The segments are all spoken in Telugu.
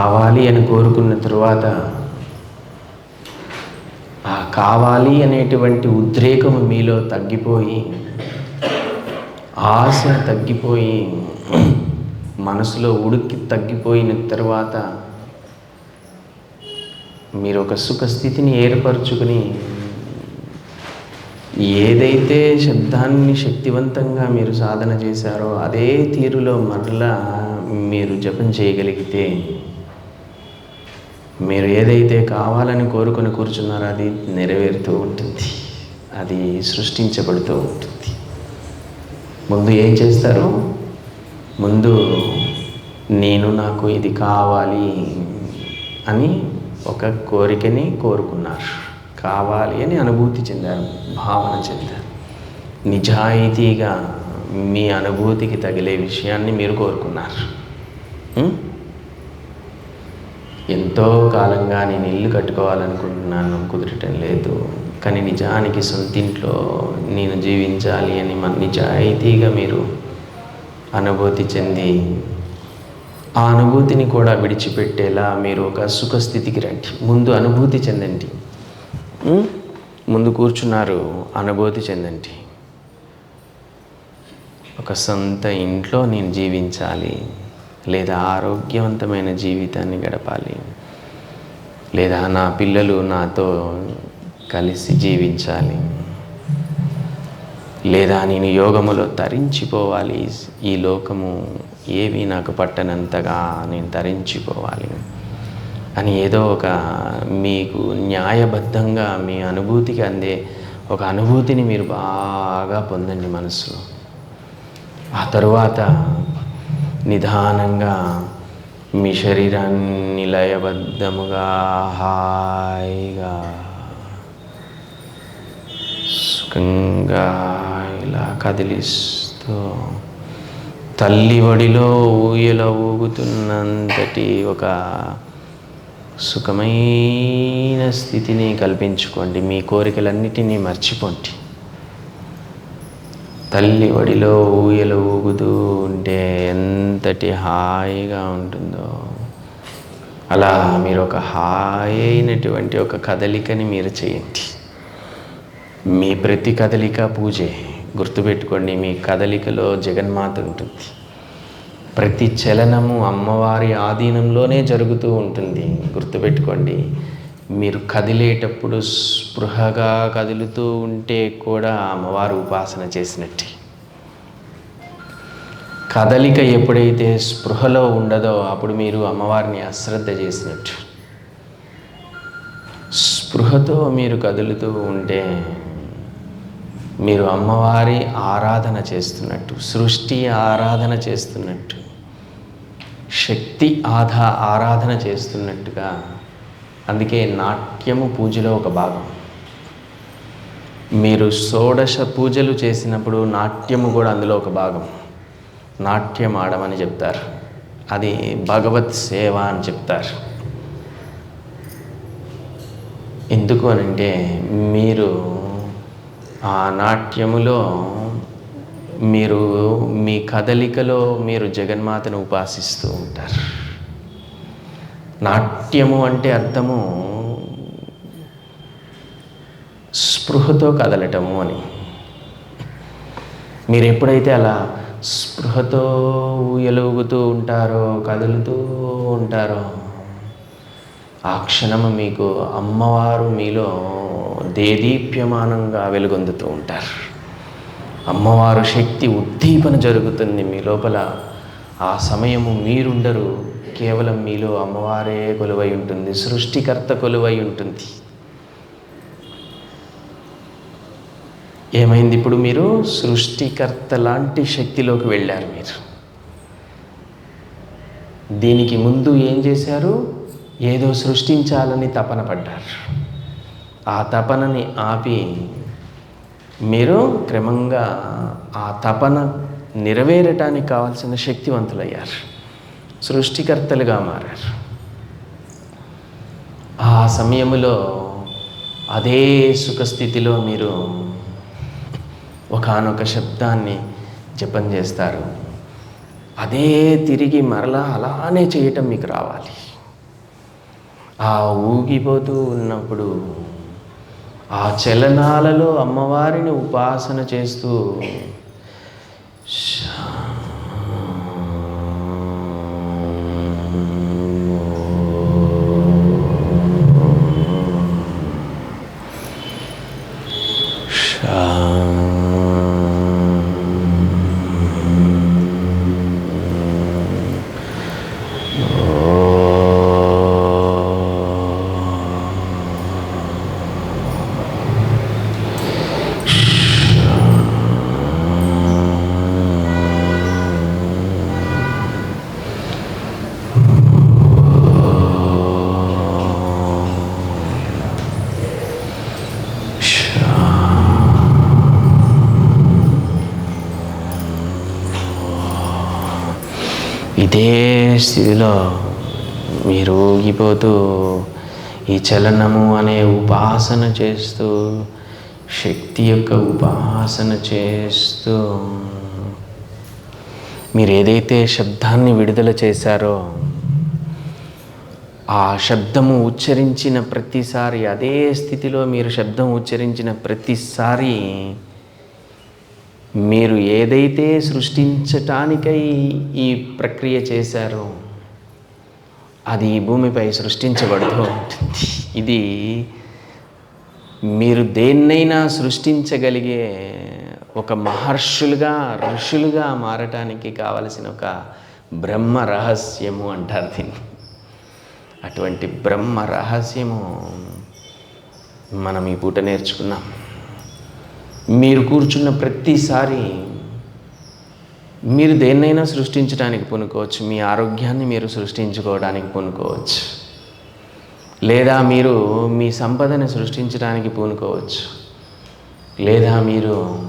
కావాలి అని కోరుకున్న తరువాత ఆ కావాలి అనేటువంటి ఉద్రేకం మీలో తగ్గిపోయి ఆశ తగ్గిపోయి మనసులో ఉడికి తగ్గిపోయిన తర్వాత మీరు ఒక సుఖస్థితిని ఏర్పరచుకుని ఏదైతే శబ్దాన్ని శక్తివంతంగా మీరు సాధన చేశారో అదే తీరులో మరలా మీరు జపం చేయగలిగితే మీరు ఏదైతే కావాలని కోరుకొని కూర్చున్నారో అది నెరవేరుతూ ఉంటుంది. అది సృష్టించబడుతూ ఉంటుంది. ముందు ఏం చేస్తారు? ముందు నేను నాకు ఇది కావాలి అని ఒక కోరికని కోరుకున్నారు. కావాలి అని అనుభూతి చెందారు భావన చెందారు. నిజాయితీగా మీ అనుభూతికి తగిలే విషయాన్ని మీరు కోరుకున్నారు. ఎంతో కాలంగా నేను ఇల్లు కట్టుకోవాలనుకుంటున్నాను కుదరటం లేదు. కానీ నిజానికి సొంతింట్లో నేను జీవించాలి అని మన నిజాయితీగా మీరు అనుభూతి చెంది ఆ అనుభూతిని కూడా విడిచిపెట్టేలా మీరు ఒక సుఖస్థితికి రండి. ముందు అనుభూతి చెందండి. ముందు కూర్చున్నారు అనుభూతి చెందండి. ఒక సొంత ఇంట్లో నేను జీవించాలి లేదా ఆరోగ్యవంతమైన జీవితాన్ని గడపాలి. లేదా నా పిల్లలు నాతో కలిసి జీవించాలి. లేదా నేను యోగములో తరించిపోవాలి. ఈ లోకము ఏవి నాకు పట్టనంతగా నేను తరించిపోవాలి అని ఏదో ఒక మీకు న్యాయబద్ధంగా మీ అనుభూతికి అందే ఒక అనుభూతిని మీరు బాగా పొందండి మనసులో. ఆ తరువాత నిదానంగా మీ శరీరాన్ని లయబద్ధముగా హాయిగా సుఖంగా ఇలా కదిలిస్తూ తల్లి ఒడిలో ఊయల ఊగుతున్నంతటి ఒక సుఖమైన స్థితిని కల్పించుకోండి. మీ కోరికలన్నిటినీ మర్చిపోండి. తల్లి ఒడిలో ఊయలు ఊగుతూ ఉంటే ఎంతటి హాయిగా ఉంటుందో. అలా మీరు ఒక హాయి అయినటువంటి ఒక కదలికని మీరు చేయండి. మీ ప్రతి కదలిక పూజే. గుర్తుపెట్టుకోండి మీ కదలికలో జగన్మాత ఉంటుంది. ప్రతి చలనము అమ్మవారి ఆధీనంలోనే జరుగుతూ ఉంటుంది. గుర్తుపెట్టుకోండి. మీరు కదిలేటప్పుడు స్పృహగా కదులుతూ ఉంటే కూడా అమ్మవారు ఉపాసన చేసినట్టే. కదలిక ఎప్పుడైతే స్పృహలో ఉండదో అప్పుడు మీరు అమ్మవారిని అశ్రద్ధ చేసినట్టు. స్పృహతో మీరు కదులుతూ ఉంటే మీరు అమ్మవారి ఆరాధన చేస్తున్నట్టు సృష్టి ఆరాధన చేస్తున్నట్టు శక్తి ఆధా ఆరాధన చేస్తున్నట్టుగా అందుకే నాట్యము పూజలో ఒక భాగం. మీరు షోడశ పూజలు చేసినప్పుడు నాట్యము కూడా అందులో ఒక భాగం. నాట్యం ఆడమని చెప్తారు. అది భగవత్ సేవ అని చెప్తారు. ఎందుకు అనంటే మీరు ఆ నాట్యములో మీరు మీ కదలికలో మీరు జగన్మాతను ఉపాసిస్తూ ఉంటారు. నాట్యము అంటే అర్థము స్పృహతో కదలటము అని. మీరు ఎప్పుడైతే అలా స్పృహతో ఊయలుగుతూ ఉంటారో కదులుతూ ఉంటారో ఆ క్షణము మీకు అమ్మవారు మీలో దేదీప్యమానంగా వెలుగొందుతూ ఉంటారు. అమ్మవారు శక్తి ఉద్దీపన జరుగుతుంది మీ లోపల. ఆ సమయము మీరుండరు. కేవలం మీలో అమ్మవారే కొలువై ఉంటుంది సృష్టికర్త కొలువై ఉంటుంది. ఏమైంది ఇప్పుడు మీరు? సృష్టికర్త లాంటి శక్తిలోకి వెళ్ళారు మీరు. దీనికి ముందు ఏం చేశారు? ఏదో సృష్టించాలని తపన పడ్డారు. ఆ తపనని ఆపి మీరు క్రమంగా ఆ తపన నెరవేరటానికి కావాల్సిన శక్తివంతులయ్యారు. సృష్టికర్తలుగా మారారు. ఆ సమయంలో అదే సుఖస్థితిలో మీరు ఒకానొక శబ్దాన్ని జపం చేస్తారు. అదే తిరిగి మరలా అలానే చేయటం మీకు రావాలి. ఆ ఊగిపోతూ ఉన్నప్పుడు ఆ చలనాలలో అమ్మవారిని ఉపాసన చేస్తూ ఇదే స్థితిలో మీరు ఊగిపోతూ ఈ చలనము అనే ఉపాసన చేస్తూ శక్తి యొక్క ఉపాసన చేస్తూ మీరు ఏదైతే శబ్దాన్ని విడుదల చేశారో ఆ శబ్దము ఉచ్చరించిన ప్రతిసారి అదే స్థితిలో మీరు శబ్దం ఉచ్చరించిన ప్రతిసారి మీరు ఏదైతే సృష్టించటానికై ఈ ప్రక్రియ చేశారో అది ఈ భూమిపై సృష్టించబడుతూ ఉంటుంది. ఇది మీరు దేన్నైనా సృష్టించగలిగే ఒక మహర్షులుగా ఋషులుగా మారటానికి కావలసిన ఒక బ్రహ్మ రహస్యము అంటారు దీన్ని. అటువంటి బ్రహ్మ రహస్యము మనం ఈ పూట నేర్చుకున్నాం. మీరు కూర్చున్న ప్రతిసారి మీరు దేన్నైనా సృష్టించడానికి పొనుకోవచ్చు. మీ ఆరోగ్యాన్ని మీరు సృష్టించుకోవడానికి పొనుకోవచ్చు. లేదా మీరు మీ సంపదని సృష్టించడానికి పూనుకోవచ్చు. లేదా మీరు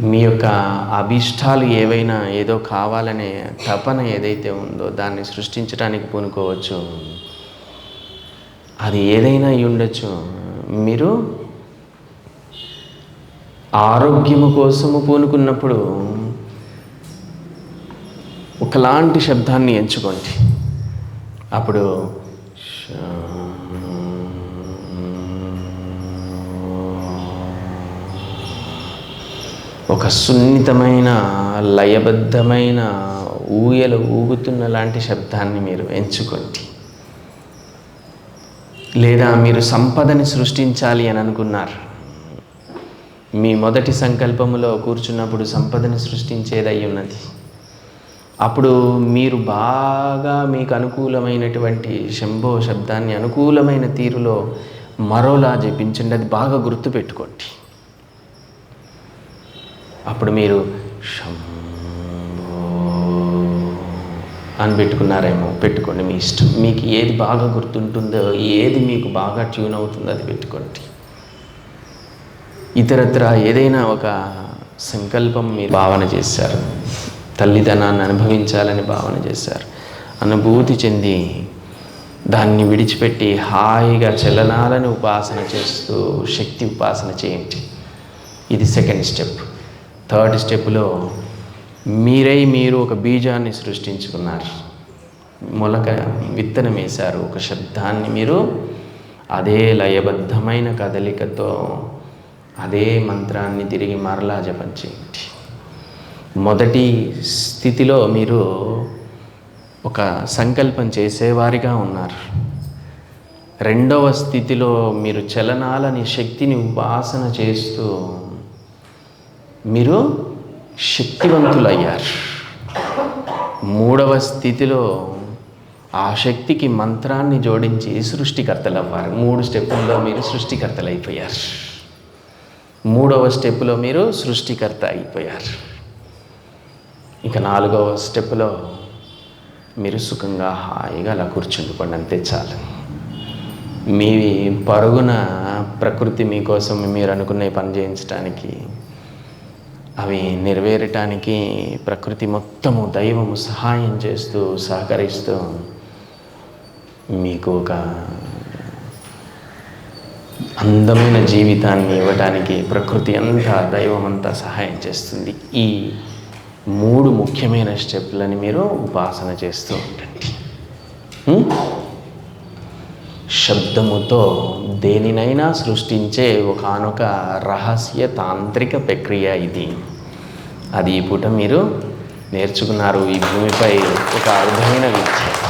మీ యొక్క అభిష్టాలు ఏవైనా ఏదో కావాలనే తపన ఏదైతే ఉందో దాన్ని సృష్టించడానికి పూనుకోవచ్చు. అది ఏదైనా అయి ఉండొచ్చు. మీరు ఆరోగ్యము కోసము పూనుకున్నప్పుడు ఒకలాంటి శబ్దాన్ని ఎంచుకోండి. అప్పుడు ఒక సున్నితమైన లయబద్ధమైన ఊయలు ఊగుతున్న లాంటి శబ్దాన్ని మీరు ఎంచుకోండి. లేదా మీరు సంపదని సృష్టించాలి అని అనుకున్నారు. మీ మొదటి సంకల్పములో కూర్చున్నప్పుడు సంపదని సృష్టించేదై ఉన్నది. అప్పుడు మీరు బాగా మీకు అనుకూలమైనటువంటి శంభో శబ్దాన్ని అనుకూలమైన తీరులో మరోలా జపించండి అది బాగా గుర్తుపెట్టుకోండి. అప్పుడు మీరు శంభో అని పెట్టుకున్నారేమో పెట్టుకోండి మీ ఇష్టం. మీకు ఏది బాగా గుర్తుంటుందో ఏది మీకు బాగా ట్యూన్ అవుతుందో అది పెట్టుకోండి. ఇతరత్ర ఏదైనా ఒక సంకల్పం మీరు భావన చేశారు తల్లిదనాన్ని అనుభవించాలని భావన చేశారు అనుభూతి చెంది దాన్ని విడిచిపెట్టి హాయిగా చలనాలను ఉపాసన చేస్తూ శక్తి ఉపాసన చేయండి. ఇది సెకండ్ స్టెప్ థర్డ్ స్టెప్లో మీరై మీరు ఒక బీజాన్ని సృష్టించుకున్నారు. మొలక విత్తనం వేశారు. ఒక శబ్దాన్ని మీరు అదే లయబద్ధమైన కదలికతో అదే మంత్రాన్ని తిరిగి మరలా జపం చేయండి. మొదటి స్థితిలో మీరు ఒక సంకల్పం చేసేవారిగా ఉన్నారు. రెండవ స్థితిలో మీరు చలనాలని శక్తిని ఉపాసన చేస్తూ మీరు శక్తివంతులయ్యారు. మూడవ స్థితిలో ఆ శక్తికి మంత్రాన్ని జోడించి సృష్టికర్తలు అవ్వారు మూడు స్టెప్పుల్లో మీరు సృష్టికర్తలు అయిపోయారు మూడవ స్టెప్పులో మీరు సృష్టికర్త అయిపోయారు ఇక నాలుగవ స్టెప్లో మీరు సుఖంగా హాయిగా అలా కూర్చుండిపోండి అంతే చాలు. మీ పరుగున ప్రకృతి మీకోసం మీరు అనుకునే పని చేయించడానికి అవి నెరవేరటానికి ప్రకృతి మొత్తము దైవము సహాయం చేస్తూ సహకరిస్తూ మీకు ఒక అందమైన జీవితాన్ని ఇవ్వడానికి ప్రకృతి అంతా దైవం అంతా సహాయం చేస్తుంది. ఈ మూడు ముఖ్యమైన స్టెప్లని మీరు ఉపాసన చేస్తూ ఉండండి. శబ్దముతో దేనినైనా సృష్టించే ఒకానొక రహస్య తాంత్రిక ప్రక్రియ ఇది. అది ఈ పూట మీరు నేర్చుకున్నారు. ఈ భూమిపై ఒక అరుదైన విద్య